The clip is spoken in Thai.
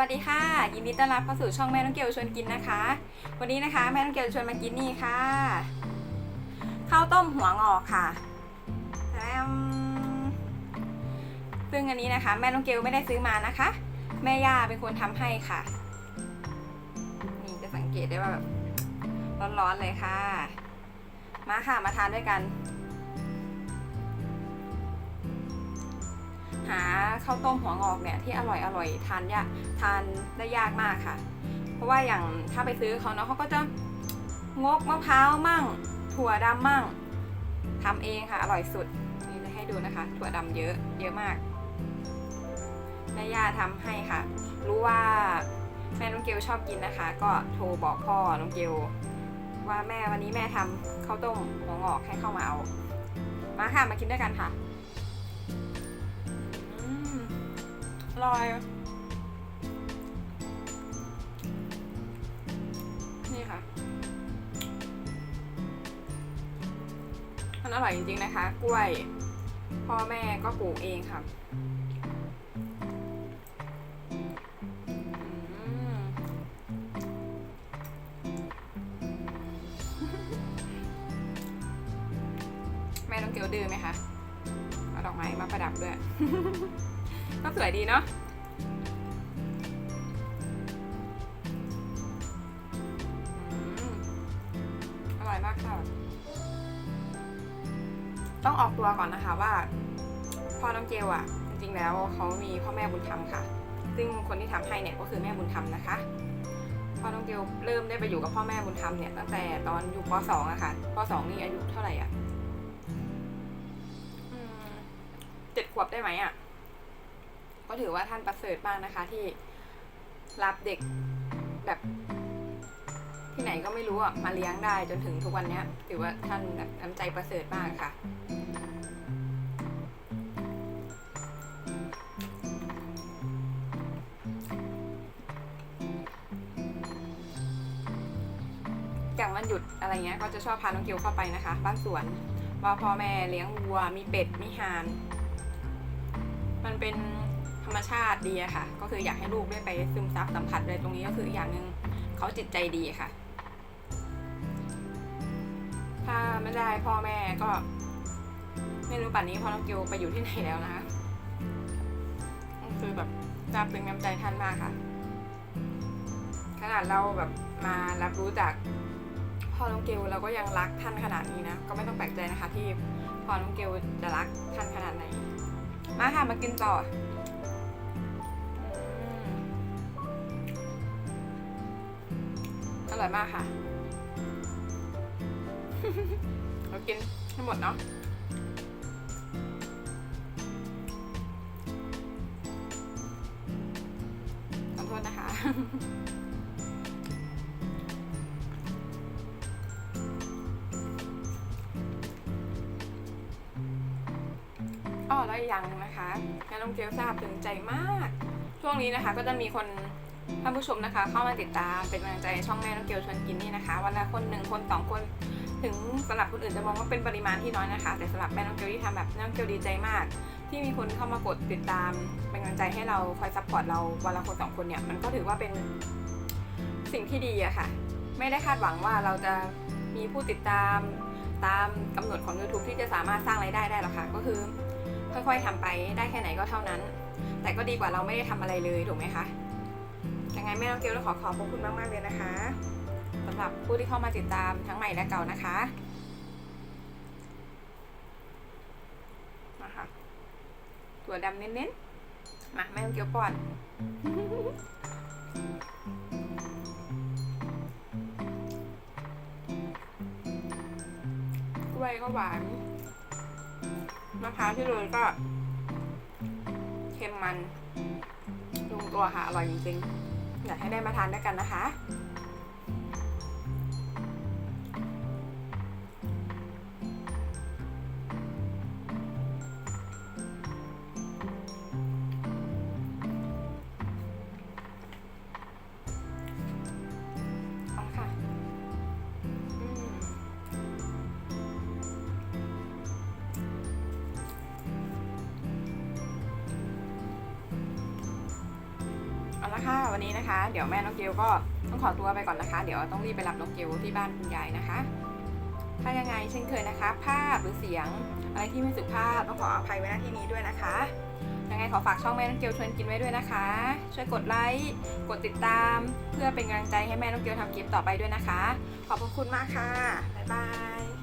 วัสดีค่ะ ยินดีต้อนรับเข้าสู่ช่องแม่น้องเกลชวนกินนะคะ วันนี้นะคะแม่น้องเกลชวนมากินนี่ค่ะข้าวต้มหัวงอกค่ะแมซึ่งอันนี้นะคะ แม่น้องเกลไม่ได้ซื้อมานะคะ แม่ย่าเป็นคนทำให้ค่ะ นี่จะสังเกตได้ว่าแบบร้อนๆเลยค่ะ มาค่ะมาทานด้วยกัน หาข้าวต้มหัวงอกเนี่ยที่อร่อยอร่อยทานยากทานได้ยากมากค่ะ เพราะว่าอย่างถ้าไปซื้อเขาเนาะเขาก็จะงกมะพร้าวมั่ง ถั่วดำมั่งทำเองค่ะ อร่อยสุดนี่จะให้ดูนะคะ ถั่วดำเยอะเยอะมากแม่ย่าทำให้ค่ะ รู้ว่าแม่น้องเกลชอบกินนะคะ ก็โทรบอกพ่อน้องเกลว่าแม่วันนี้แม่ทำข้าวต้มหัวงอกให้เข้ามาเอา มาค่ะมากินด้วยกันค่ะ ร่อย นี่ค่ะ มันอร่อยจริงๆนะคะ กล้วย พ่อแม่ก็ปลูกเองค่ะแม่ต้องเกียวดื้อไหมคะ เอาดอกไม้มาประดับด้วย ก็สวยดีเนาะอร่อยมากค่ะ ต้องออกตัวก่อนนะคะว่าพ่อน้องเจลอะจริงๆแล้วเขามีพ่อแม่บุญธรรมค่ะ ซึ่งคนที่ทำให้เนี่ยก็คือแม่บุญธรรมนะคะพ่อน้องเจลเริ่มได้ไปอยู่กับพ่อแม่บุญธรรมเนี่ยตั้งแต่ตอนอยู่ป .2 อะค่ะป .2 นี่อายุเท่าไหร่อะเจ็ดขวบได้ไหมอะ ก็ถือว่าท่านประเสริฐมากนะคะที่รับเด็กแบบที่ไหนก็ไม่รู้อะมาเลี้ยงได้จนถึงทุกวันเนี้ยถือว่าท่านแบบน้ำใจประเสริฐมากค่ะ อย่างวันหยุดอะไรเงี้ยก็จะชอบพาน้องเกียวเข้าไปนะคะ บ้านสวนว่าพ่อแม่เลี้ยงวัวมีเป็ดมีห่าน มันเป็น ธรรมชาติดีอะค่ะ ก็คืออยากให้ลูกได้ไปซึมซับสัมผัสเลยตรงนี้ก็คืออย่างหนึ่งเขาจิตใจดีค่ะ ถ้าไม่ได้พ่อแม่ก็ ไม่รู้ป่านนี้พ่อน้องเกียวไปอยู่ที่ไหนแล้วนะคะก็คือแบบซาบซึ้งน้ำใจท่านมากค่ะ ขนาดเราแบบมารับรู้จากพ่อน้องเกลเราก็ยังรักท่านขนาดนี้นะ ก็ไม่ต้องแปลกใจนะคะที่พ่อน้องเกลจะรักท่านขนาดไหน มาค่ะมากินต่อ ร่อยมากค่ะเรากินให้หมดเนาะขอโทษนะคะอ๋อแล้วอย่างนะคะแม่น้องเจลทราบถึงใจมาก ช่วงนี้นะคะก็จะมีคน ท่านผู้ชมนะคะ เข้ามาติดตามเป็นกำลังใจช่องแม่น้องเกลชวนกินนี่นะคะ วันละคนหนึ่งคนสองคนถึงสำหรับคนอื่นจะมองว่าเป็นปริมาณที่น้อยนะคะ แต่สำหรับแม่น้องเกลที่ทำแบบน้องเกลดีใจมาก ที่มีคนเข้ามากดติดตามเป็นกำลังใจให้เราคอยซัพพอร์ตเราวันละคนสองคนเนี่ยมันก็ถือว่าเป็นสิ่งที่ดีอะค่ะ ไม่ได้คาดหวังว่าเราจะมีผู้ติดตามตามกำหนดของ YouTube ที่จะสามารถสร้างรายได้ได้หรอกค่ะก็คือ ค่อยๆทำไปได้แค่ไหนก็เท่านั้น แต่ก็ดีกว่าเราไม่ได้ทำอะไรเลยถูกไหมคะ ยังไงแม่น้องเกลขอขอบพระคุณมากๆเลยนะคะสำหรับผู้ที่เข้ามาติดตามทั้งใหม่และเก่านะคะมาค่ะถั่วดำเน้นๆ มาแม่น้องเกลป้อนกล้วยก็หวานมะพร้าวที่โรยก็เค็มมันลงตัวค่ะอร่อยจริงๆ อยากให้ได้มาทานด้วยกันนะคะ ละค่ะวันนี้นะคะ เดี๋ยวแม่น้องเกลก็ต้องขอตัวไปก่อนนะคะ เดี๋ยวต้องรีบไปรับน้องเกลที่บ้านคุณยายนะคะ ถ้ายังไงเช่นเคยนะคะ ภาพหรือเสียง อะไรที่ไม่สุภาพต้องขออภัยไว้ณที่นี้ด้วยนะคะยังไงขอฝากช่องแม่น้องเกลชวนกินไว้ด้วยนะคะ ช่วยกดไลค์กดติดตาม เพื่อเป็นกำลังใจให้แม่น้องเกลทำคลิปต่อไปด้วยนะคะ ขอบพระคุณมากค่ะบ๊ายบาย